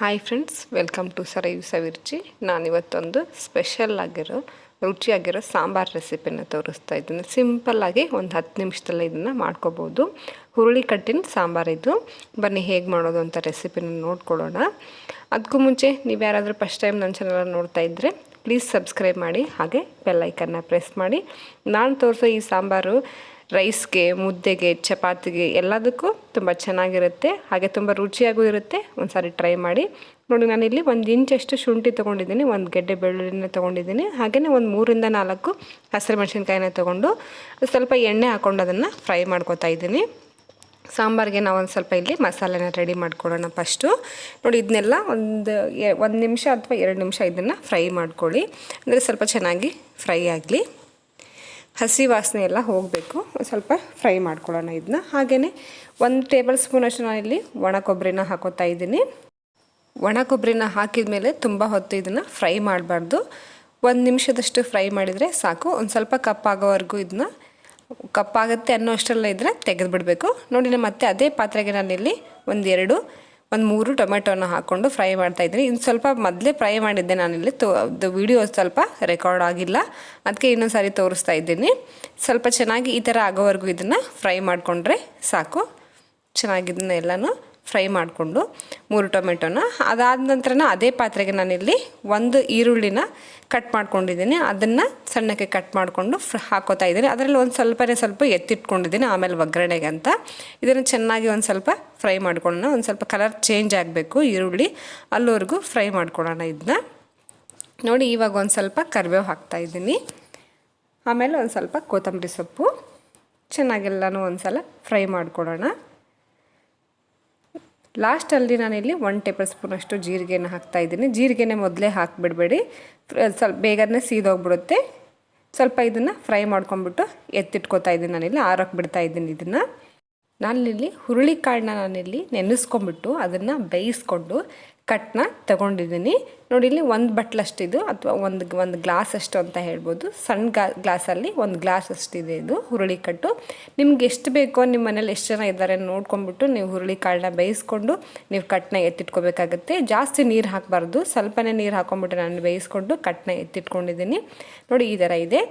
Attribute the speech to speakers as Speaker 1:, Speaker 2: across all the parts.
Speaker 1: Hi friends welcome to Sarayu ನಾನು ನಾನಿವತ್ತೊಂದು special ಆಗಿರೋ, ರುಚಿಯಾಗಿರೋ ಸಾಂಬಾರು ರೆಸಿಪಿನ ತೋರಿಸ್ತಾ ಇದ್ದೀನಿ. ಸಿಂಪಲ್ಲಾಗಿ ಒಂದು ಹತ್ತು ನಿಮಿಷದಲ್ಲೇ ಇದನ್ನು ಮಾಡ್ಕೋಬೋದು. ಹುರುಳಿ ಕಟ್ಟಿನ ಸಾಂಬಾರು ಇದು. ಬನ್ನಿ ಹೇಗೆ ಮಾಡೋದು ಅಂತ ರೆಸಿಪಿನ ನೋಡ್ಕೊಳ್ಳೋಣ. ಅದಕ್ಕೂ ಮುಂಚೆ ನೀವು ಯಾರಾದರೂ ಫಸ್ಟ್ ಟೈಮ್ ನನ್ನ ಚಾನಲ್ ನೋಡ್ತಾ ಇದ್ದರೆ ಪ್ಲೀಸ್ ಸಬ್ಸ್ಕ್ರೈಬ್ ಮಾಡಿ, ಹಾಗೆ ಬೆಲ್ಲೈಕನ್ನ ಪ್ರೆಸ್ ಮಾಡಿ. ನಾನು ತೋರಿಸೋ ಈ ಸಾಂಬಾರು ರೈಸ್ಗೆ, ಮುದ್ದೆಗೆ, ಚಪಾತಿಗೆ ಎಲ್ಲದಕ್ಕೂ ತುಂಬ ಚೆನ್ನಾಗಿರುತ್ತೆ. ಹಾಗೆ ತುಂಬ ರುಚಿಯಾಗೂ ಇರುತ್ತೆ. ಒಂದು ಸಾರಿ ಟ್ರೈ ಮಾಡಿ. ನೋಡಿ ನಾನಿಲ್ಲಿ ಒಂದು ಇಂಚಷ್ಟು ಶುಂಠಿ ತೊಗೊಂಡಿದ್ದೀನಿ. ಒಂದು ಗೆಡ್ಡೆ ಬೆಳ್ಳುಳ್ಳಿನ ತೊಗೊಂಡಿದ್ದೀನಿ. ಹಾಗೆಯೇ ಒಂದು ಮೂರಿಂದ ನಾಲ್ಕು ಹಸಿರು ಮೆಣಸಿನ್ಕಾಯಿನ ತೊಗೊಂಡು ಸ್ವಲ್ಪ ಎಣ್ಣೆ ಹಾಕ್ಕೊಂಡು ಅದನ್ನು ಫ್ರೈ ಮಾಡ್ಕೊತಾ ಇದ್ದೀನಿ. ಸಾಂಬಾರಿಗೆ ನಾವು ಒಂದು ಸ್ವಲ್ಪ ಇಲ್ಲಿ ಮಸಾಲೆನ ರೆಡಿ ಮಾಡ್ಕೊಳ್ಳೋಣ ಫಸ್ಟು. ನೋಡಿ, ಇದನ್ನೆಲ್ಲ ಒಂದು ಒಂದು ನಿಮಿಷ ಅಥವಾ ಎರಡು ನಿಮಿಷ ಇದನ್ನು ಫ್ರೈ ಮಾಡ್ಕೊಳ್ಳಿ. ಅಂದರೆ ಸ್ವಲ್ಪ ಚೆನ್ನಾಗಿ ಫ್ರೈ ಆಗಲಿ. ಹಸಿ ವಾಸನೆ ಎಲ್ಲ ಹೋಗಬೇಕು. ಸ್ವಲ್ಪ ಫ್ರೈ ಮಾಡ್ಕೊಳ್ಳೋಣ ಇದನ್ನ ಹಾಗೆಯೇ ಒಂದು ಟೇಬಲ್ ಸ್ಪೂನಷ್ಟು ನಾನಿಲ್ಲಿ ಒಣ ಕೊಬ್ಬರಿನ ಹಾಕೋತಾ ಇದ್ದೀನಿ. ಒಣ ಕೊಬ್ಬರಿನ ಹಾಕಿದ ಮೇಲೆ ತುಂಬ ಹೊತ್ತು ಇದನ್ನು ಫ್ರೈ ಮಾಡಬಾರ್ದು. ಒಂದು ನಿಮಿಷದಷ್ಟು ಫ್ರೈ ಮಾಡಿದರೆ ಸಾಕು. ಒಂದು ಸ್ವಲ್ಪ ಕಪ್ಪಾಗೋವರೆಗೂ ಇದನ್ನ ಕಪ್ಪಾಗುತ್ತೆ ಅನ್ನೋ ಅಷ್ಟೆಲ್ಲ ಇದ್ದರೆ ತೆಗೆದುಬಿಡಬೇಕು. ನೋಡಿ ನೋಡಿ ಮತ್ತೆ ಅದೇ ಪಾತ್ರೆಗೆ ನಾನಿಲ್ಲಿ ಒಂದೆರಡು ಒಂದು ಮೂರು ಟೊಮೆಟೊನ ಹಾಕ್ಕೊಂಡು ಫ್ರೈ ಮಾಡ್ತಾ ಇದ್ದೀನಿ. ಇನ್ನು ಸ್ವಲ್ಪ ಮೊದಲೇ ಫ್ರೈ ಮಾಡಿದ್ದೆ ನಾನಿಲ್ಲಿ. ತೋ ಅದು ವಿಡಿಯೋ ಸ್ವಲ್ಪ ರೆಕಾರ್ಡ್ ಆಗಿಲ್ಲ. ಅದಕ್ಕೆ ಇನ್ನೊಂದು ಸಾರಿ ತೋರಿಸ್ತಾ ಇದ್ದೀನಿ. ಸ್ವಲ್ಪ ಚೆನ್ನಾಗಿ ಈ ಥರ ಆಗೋವರೆಗೂ ಇದನ್ನು ಫ್ರೈ ಮಾಡಿಕೊಂಡ್ರೆ ಸಾಕು. ಚೆನ್ನಾಗಿದ್ದನ್ನ ಎಲ್ಲನೂ. ಫ್ರೈ ಮಾಡಿಕೊಂಡು ಮೂರು ಟೊಮೆಟೊನ. ಅದಾದ ನಂತರನ ಅದೇ ಪಾತ್ರೆಗೆ ನಾನಿಲ್ಲಿ ಒಂದು ಈರುಳ್ಳಿನ ಕಟ್ ಮಾಡ್ಕೊಂಡಿದ್ದೀನಿ. ಅದನ್ನು ಸಣ್ಣಕ್ಕೆ ಕಟ್ ಮಾಡಿಕೊಂಡು ಫ್ರ ಹಾಕೋತಾ ಇದ್ದೀನಿ. ಅದರಲ್ಲಿ ಒಂದು ಸ್ವಲ್ಪನೇ ಸ್ವಲ್ಪ ಎತ್ತಿಟ್ಕೊಂಡಿದ್ದೀನಿ, ಆಮೇಲೆ ಒಗ್ಗರಣೆಗೆ ಅಂತ. ಇದನ್ನು ಚೆನ್ನಾಗಿ ಒಂದು ಸ್ವಲ್ಪ ಫ್ರೈ ಮಾಡ್ಕೊಳ್ಳೋಣ. ಒಂದು ಸ್ವಲ್ಪ ಕಲರ್ ಚೇಂಜ್ ಆಗಬೇಕು ಈರುಳ್ಳಿ. ಅಲ್ಲಿವರೆಗೂ ಫ್ರೈ ಮಾಡ್ಕೊಳ್ಳೋಣ ಇದನ್ನ ನೋಡಿ, ಇವಾಗ ಒಂದು ಸ್ವಲ್ಪ ಕರಿಬೇವು ಹಾಕ್ತಾಯಿದ್ದೀನಿ ಆಮೇಲೆ ಒಂದು ಸ್ವಲ್ಪ ಕೊತ್ತಂಬರಿ ಸೊಪ್ಪು. ಚೆನ್ನಾಗೆಲ್ಲನೂ ಒಂದು ಸಲ ಫ್ರೈ ಮಾಡ್ಕೊಳ್ಳೋಣ. ಲಾಸ್ಟಲ್ಲಿ ನಾನಿಲ್ಲಿ ಒನ್ ಟೇಬಲ್ ಸ್ಪೂನಷ್ಟು ಜೀರಿಗೆನ ಹಾಕ್ತಾ ಇದ್ದೀನಿ. ಜೀರಿಗೆನೆ ಮೊದಲೇ ಹಾಕಿಬಿಡಬೇಡಿ. ಸ್ವಲ್ಪ ಬೇಗನೆ ಸೀದೋಗ್ಬಿಡುತ್ತೆ. ಸ್ವಲ್ಪ ಇದನ್ನು ಫ್ರೈ ಮಾಡ್ಕೊಂಬಿಟ್ಟು ಎತ್ತಿಟ್ಕೊತಾ ಇದ್ದೀನಿ ನಾನಿಲ್ಲಿ ಆರೋಕ್ಕೆ ಬಿಡ್ತಾ ಇದ್ದೀನಿ ಇದನ್ನು. ನಾನಿಲ್ಲಿ ಹುರುಳಿಕಾಳನ್ನ ನಾನಿಲ್ಲಿ ನೆನೆಸ್ಕೊಂಬಿಟ್ಟು ಅದನ್ನು ಬೇಯಿಸ್ಕೊಂಡು ಕಟ್ನ ತಗೊಂಡಿದ್ದೀನಿ. ನೋಡಿ, ಇಲ್ಲಿ ಒಂದು ಬಟ್ಲಷ್ಟಿದು ಅಥವಾ ಒಂದು ಒಂದು ಗ್ಲಾಸ್ ಅಷ್ಟು ಅಂತ ಹೇಳ್ಬೋದು. ಸಣ್ಣ ಗ್ಲಾ ಗ್ಲಾಸಲ್ಲಿ ಒಂದು ಗ್ಲಾಸ್ ಅಷ್ಟಿದೆ ಇದು ಹುರುಳಿ ಕಟ್ಟು. ನಿಮ್ಗೆ ಎಷ್ಟು ಬೇಕೋ ನಿಮ್ಮ ಮನೇಲಿ ಎಷ್ಟು ಜನ ಇದ್ದಾರೆ ನೋಡ್ಕೊಂಡ್ಬಿಟ್ಟು ನೀವು ಹುರುಳಿ ಕಾಳನ್ನ ಬೇಯಿಸ್ಕೊಂಡು ನೀವು ಕಟ್ಟನ್ನ ಎತ್ತಿಟ್ಕೋಬೇಕಾಗುತ್ತೆ. ಜಾಸ್ತಿ ನೀರು ಹಾಕಬಾರ್ದು. ಸ್ವಲ್ಪನೇ ನೀರು ಹಾಕೊಂಡ್ಬಿಟ್ಟು ನಾನು ಬೇಯಿಸ್ಕೊಂಡು ಕಟ್ಟನ್ನ ಎತ್ತಿಟ್ಕೊಂಡಿದ್ದೀನಿ. ನೋಡಿ, ಈ ಥರ ಇದೆ.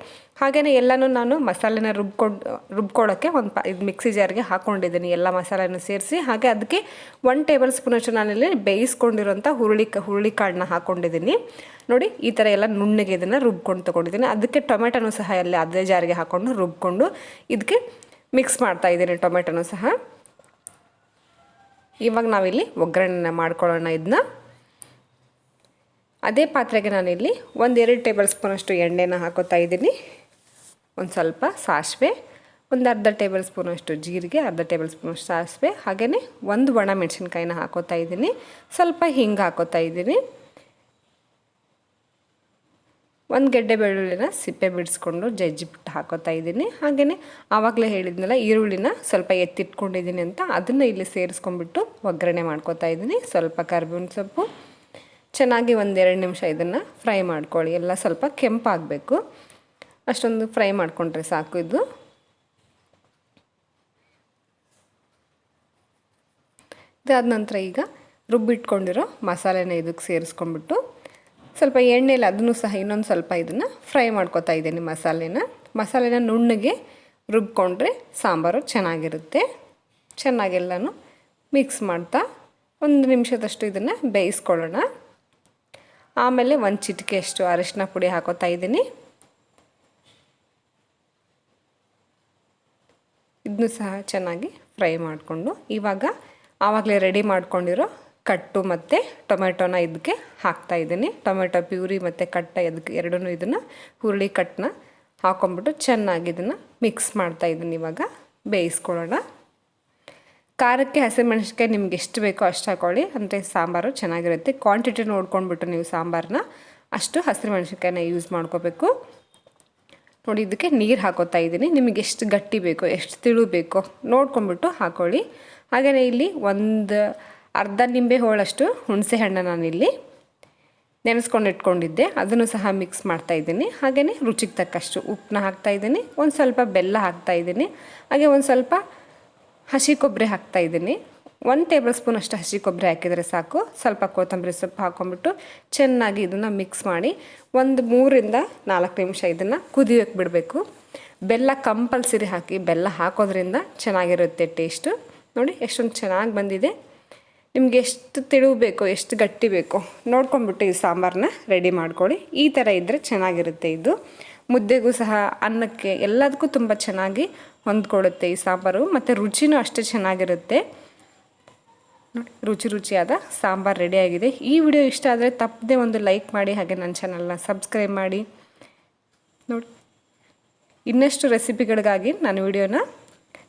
Speaker 1: ಹಾಗೆಯೇ ಎಲ್ಲನೂ ನಾನು ಮಸಾಲೆನ ರುಬ್ಕೊಂಡು ರುಬ್ಕೊಳ್ಳೋಕ್ಕೆ ಒಂದು ಪ, ಇದು ಮಿಕ್ಸಿ ಜಾರ್ಗೆ ಹಾಕ್ಕೊಂಡಿದ್ದೀನಿ ಎಲ್ಲ ಮಸಾಲೆನೂ ಸೇರಿಸಿ. ಹಾಗೆ ಅದಕ್ಕೆ ಒನ್ ಟೇಬಲ್ ಸ್ಪೂನಷ್ಟು ನಾನಿಲ್ಲಿ ಬೇಯಿಸ್ಕೊಂಡಿರೋಂಥ ಹುರುಳಿ ಹುರುಳಿ ಕಾಳನ್ನ ಹಾಕ್ಕೊಂಡಿದ್ದೀನಿ ನೋಡಿ, ಈ ಥರ ಎಲ್ಲ ನುಣ್ಣಗೆ ಇದನ್ನು ರುಬ್ಕೊಂಡು ತೊಗೊಂಡಿದ್ದೀನಿ. ಅದಕ್ಕೆ ಟೊಮೆಟೊನೂ ಸಹ ಎಲ್ಲ ಅದೇ ಜಾರಿಗೆ ಹಾಕ್ಕೊಂಡು ರುಬ್ಕೊಂಡು ಇದಕ್ಕೆ ಮಿಕ್ಸ್ ಮಾಡ್ತಾ ಇದ್ದೀನಿ ಟೊಮೆಟೊನೂ ಸಹ. ಇವಾಗ ನಾವಿಲ್ಲಿ ಒಗ್ಗರಣೆನ ಮಾಡ್ಕೊಳ್ಳೋಣ ಇದನ್ನ ಅದೇ ಪಾತ್ರೆಗೆ ನಾನಿಲ್ಲಿ ಒಂದೆರಡು ಟೇಬಲ್ ಸ್ಪೂನಷ್ಟು ಎಣ್ಣೆನ ಹಾಕೋತಾ ಇದ್ದೀನಿ. ಒಂದು ಸ್ವಲ್ಪ ಸಾಸಿವೆ, ಒಂದು ಅರ್ಧ ಟೇಬಲ್ ಸ್ಪೂನಷ್ಟು ಜೀರಿಗೆ, ಅರ್ಧ ಟೇಬಲ್ ಸ್ಪೂನಷ್ಟು ಸಾಸಿವೆ ಹಾಗೆಯೇ ಒಂದು ಒಣ ಮೆಣಸಿನ್ಕಾಯಿನ ಹಾಕೋತಾ ಇದ್ದೀನಿ. ಸ್ವಲ್ಪ ಹಿಂಗೆ ಹಾಕೋತಾ ಇದ್ದೀನಿ. ಒಂದು ಗೆಡ್ಡೆ ಬೆಳ್ಳುಳ್ಳಿನ ಸಿಪ್ಪೆ ಬಿಡಿಸ್ಕೊಂಡು ಜಜ್ಜಿಬಿಟ್ಟು ಹಾಕೋತಾ ಇದ್ದೀನಿ. ಹಾಗೆಯೇ ಆವಾಗಲೇ ಹೇಳಿದ್ನಲ್ಲ, ಈರುಳ್ಳಿನ ಸ್ವಲ್ಪ ಎತ್ತಿಟ್ಕೊಂಡಿದ್ದೀನಿ ಅಂತ ಅದನ್ನು ಇಲ್ಲಿ ಸೇರಿಸ್ಕೊಂಡ್ಬಿಟ್ಟು ಒಗ್ಗರಣೆ ಮಾಡ್ಕೋತಾ ಇದ್ದೀನಿ. ಸ್ವಲ್ಪ ಕರ್ಬೇವಿನ ಸೊಪ್ಪು, ಚೆನ್ನಾಗಿ ಒಂದೆರಡು ನಿಮಿಷ ಇದನ್ನು ಫ್ರೈ ಮಾಡ್ಕೊಳ್ಳಿ. ಎಲ್ಲ ಸ್ವಲ್ಪ ಕೆಂಪಾಗಬೇಕು. ಅಷ್ಟೊಂದು ಫ್ರೈ ಮಾಡಿಕೊಂಡ್ರೆ ಸಾಕು ಇದು. ಇದಾದ ನಂತರ ಈಗ ರುಬ್ಬಿಟ್ಕೊಂಡಿರೋ ಮಸಾಲೆನ ಇದಕ್ಕೆ ಸೇರಿಸ್ಕೊಂಡ್ಬಿಟ್ಟು ಸ್ವಲ್ಪ ಎಣ್ಣೆಲಿ ಅದನ್ನು ಸಹ ಇನ್ನೊಂದು ಸ್ವಲ್ಪ ಇದನ್ನು ಫ್ರೈ ಮಾಡ್ಕೊತಾ ಇದ್ದೀನಿ ಮಸಾಲೆನ. ಮಸಾಲೆನ ನುಣ್ಣಗೆ ರುಬ್ಕೊಂಡ್ರೆ ಸಾಂಬಾರು ಚೆನ್ನಾಗಿರುತ್ತೆ. ಚೆನ್ನಾಗೆಲ್ಲನೂ ಮಿಕ್ಸ್ ಮಾಡ್ತಾ ಒಂದು ನಿಮಿಷದಷ್ಟು ಇದನ್ನು ಬೇಯಿಸ್ಕೊಳ್ಳೋಣ. ಆಮೇಲೆ ಒಂದು ಚಿಟಿಕೆಯಷ್ಟು ಅರಿಶಿನ ಪುಡಿ ಹಾಕೋತಾ ಇದ್ದೀನಿ. ಇದನ್ನು ಸಹ ಚೆನ್ನಾಗಿ ಫ್ರೈ ಮಾಡಿಕೊಂಡು ಇವಾಗ ಆವಾಗಲೇ ರೆಡಿ ಮಾಡ್ಕೊಂಡಿರೋ ಕಟ್ಟು ಮತ್ತು ಟೊಮೆಟೊನ ಇದಕ್ಕೆ ಹಾಕ್ತಾ ಇದ್ದೀನಿ. ಟೊಮೆಟೊ ಪ್ಯೂರಿ ಮತ್ತು ಕಟ್ಟ ಇದಕ್ಕೆ ಎರಡೂ ಇದನ್ನು ಹುರುಳಿ ಕಟ್ಟನ್ನ ಹಾಕೊಂಬಿಟ್ಟು ಚೆನ್ನಾಗಿ ಇದನ್ನು ಮಿಕ್ಸ್ ಮಾಡ್ತಾ ಇದ್ದೀನಿ ಇವಾಗ. ಬೇಯಿಸ್ಕೊಳ್ಳೋಣ. ಖಾರಕ್ಕೆ ಹಸಿಮೆಣಸಿನ್ಕಾಯಿ ನಿಮ್ಗೆ ಎಷ್ಟು ಬೇಕೋ ಅಷ್ಟು ಹಾಕೊಳ್ಳಿ. ಅಂದರೆ ಸಾಂಬಾರು ಚೆನ್ನಾಗಿರುತ್ತೆ. ಕ್ವಾಂಟಿಟಿ ನೋಡ್ಕೊಂಡ್ಬಿಟ್ಟು ನೀವು ಸಾಂಬಾರನ್ನ ಅಷ್ಟು ಹಸಿರು ಮೆಣಸಿನ್ಕಾಯಿನ ಯೂಸ್ ಮಾಡ್ಕೋಬೇಕು. ನೋಡಿ, ಇದಕ್ಕೆ ನೀರು ಹಾಕೋತಾ ಇದ್ದೀನಿ. ನಿಮಗೆ ಎಷ್ಟು ಗಟ್ಟಿ ಬೇಕೋ, ಎಷ್ಟು ತಿಳು ಬೇಕೋ ನೋಡ್ಕೊಂಬಿಟ್ಟು ಹಾಕೊಳ್ಳಿ. ಹಾಗೆಯೇ ಇಲ್ಲಿ ಒಂದು ಅರ್ಧ ನಿಂಬೆ ಹೋಳಷ್ಟು ಹುಣಸೆ ಹಣ್ಣು ನಾನಿಲ್ಲಿ ನೆನೆಸ್ಕೊಂಡು ಇಟ್ಕೊಂಡಿದ್ದೆ. ಅದನ್ನು ಸಹ ಮಿಕ್ಸ್ ಮಾಡ್ತಾ ಇದ್ದೀನಿ. ಹಾಗೆಯೇ ರುಚಿಗೆ ತಕ್ಕಷ್ಟು ಉಪ್ಪನ್ನ ಹಾಕ್ತಾ ಇದ್ದೀನಿ. ಒಂದು ಸ್ವಲ್ಪ ಬೆಲ್ಲ ಹಾಕ್ತಾ ಇದ್ದೀನಿ. ಹಾಗೆ ಒಂದು ಸ್ವಲ್ಪ ಹಸಿ ಕೊಬ್ಬರಿ ಹಾಕ್ತಾ ಇದ್ದೀನಿ. ಒಂದು ಟೇಬಲ್ ಸ್ಪೂನ್ ಅಷ್ಟು ಹಸಿ ಕೊಬ್ಬರಿ ಹಾಕಿದರೆ ಸಾಕು. ಸ್ವಲ್ಪ ಕೊತ್ತಂಬರಿ ಸೊಪ್ಪು ಹಾಕೊಂಡ್ಬಿಟ್ಟು ಚೆನ್ನಾಗಿ ಇದನ್ನು ಮಿಕ್ಸ್ ಮಾಡಿ ಒಂದು ಮೂರಿಂದ ನಾಲ್ಕು ನಿಮಿಷ ಇದನ್ನು ಕುದಿಯೋಕ್ಕೆ ಬಿಡಬೇಕು. ಬೆಲ್ಲ ಕಂಪಲ್ಸರಿ ಹಾಕಿ ಬೆಲ್ಲ ಹಾಕೋದ್ರಿಂದ ಚೆನ್ನಾಗಿರುತ್ತೆ ಟೇಸ್ಟು ನೋಡಿ ಎಷ್ಟೊಂದು ಚೆನ್ನಾಗಿ ಬಂದಿದೆ. ನಿಮ್ಗೆ ಎಷ್ಟು ತೆಳು ಬೇಕೋ, ಎಷ್ಟು ಗಟ್ಟಿ ಬೇಕೋ ನೋಡ್ಕೊಂಬಿಟ್ಟು ಈ ಸಾಂಬಾರನ್ನ ರೆಡಿ ಮಾಡ್ಕೊಳ್ಳಿ. ಈ ಥರ ಇದ್ದರೆ ಚೆನ್ನಾಗಿರುತ್ತೆ ಇದು. ಮುದ್ದೆಗೂ ಸಹ ಅನ್ನಕ್ಕೆ ಎಲ್ಲದಕ್ಕೂ ತುಂಬ ಚೆನ್ನಾಗಿ ಹೊಂದ್ಕೊಡುತ್ತೆ ಈ ಸಾಂಬಾರು. ಮತ್ತು ರುಚಿನೂ ಅಷ್ಟೇ ಚೆನ್ನಾಗಿರುತ್ತೆ. ನೋಡಿ, ರುಚಿ ರುಚಿಯಾದ ಸಾಂಬಾರು ರೆಡಿಯಾಗಿದೆ ಈ ವಿಡಿಯೋ ಇಷ್ಟ ಆದರೆ ತಪ್ಪದೆ ಒಂದು ಲೈಕ್ ಮಾಡಿ, ಹಾಗೆ ನನ್ನ ಚಾನಲ್ನ ಸಬ್ಸ್ಕ್ರೈಬ್ ಮಾಡಿ. ನೋಡಿ, ಇನ್ನಷ್ಟು ರೆಸಿಪಿಗಳಿಗಾಗಿ ನಾನು ವಿಡಿಯೋನ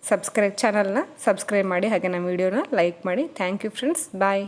Speaker 1: ಸಬ್ಸ್ಕ್ರೈಬ್ ಚಾನಲ್ನ ಸಬ್ಸ್ಕ್ರೈಬ್ ಮಾಡಿ ಹಾಗೆ ನಮ್ಮ ವಿಡಿಯೋನ ಲೈಕ್ ಮಾಡಿ. Thank you friends bye